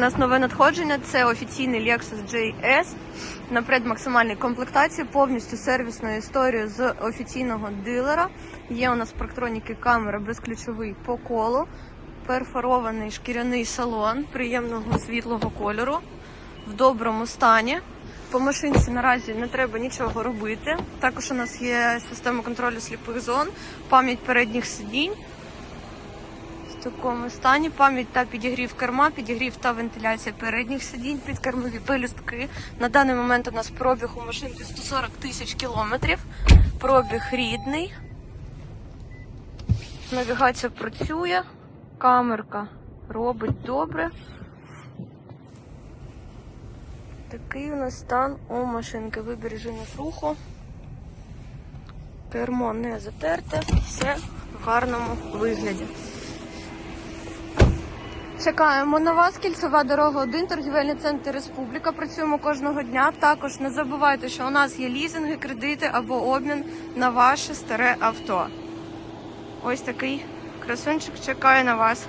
У нас нове надходження це офіційний Lexus JS на предмаксимальній комплектації, повністю сервісною історією з офіційного дилера. Є у нас парктроніки камери безключовий по колу, перфорований шкіряний салон приємного світлого кольору в доброму стані. По машинці наразі не треба нічого робити. Також у нас є система контролю сліпих зон, пам'ять передніх сидінь в такому стані. Пам'ять та підігрів керма, підігрів та вентиляція передніх сидінь, підкермові пелюстки. На даний момент у нас пробіг у машинки 140 тисяч кілометрів. Пробіг рідний. Навігація працює, камерка робить добре. Такий у нас стан у машинки. Вибір режимів руху. Кермо не затерте, все в гарному вигляді. Чекаємо на вас. Кільцева дорога 1, торгівельний центр Республіка. Працюємо кожного дня. Також не забувайте, що у нас є лізинги, кредити або обмін на ваше старе авто. Ось такий красунчик чекає на вас.